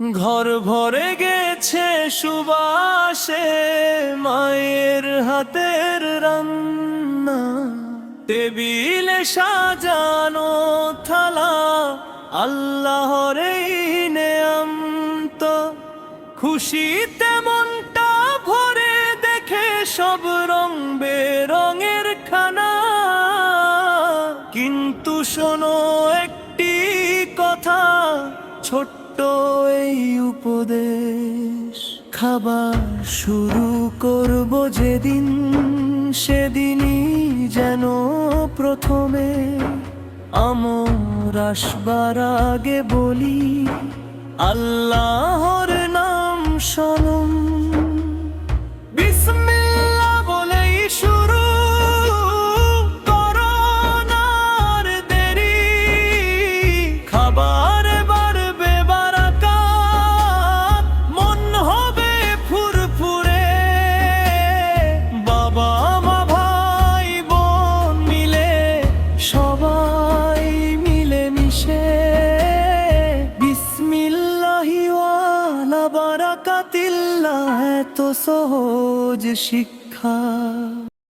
ঘর ভরে গেছে সুবাসে মায়ের হাতের রান্না। টেবিলে সাজানো থালা, আল্লাহর নেয়ামত। খুশিতে মনটা ভরে দেখে সব রং বেরঙের খানা। কিন্তু শোনো একটি কথা, ছোট্ট এই উপদেশ। খাবার শুরু করব যেদিন সেদিনই যেন প্রথমে আমর আসবার আগে বলি আল্লাহর মিলে মিশে বিসমিল্লাহি ওয়ালা বারাকাতিল্লাহ এত সহজ শিক্ষা।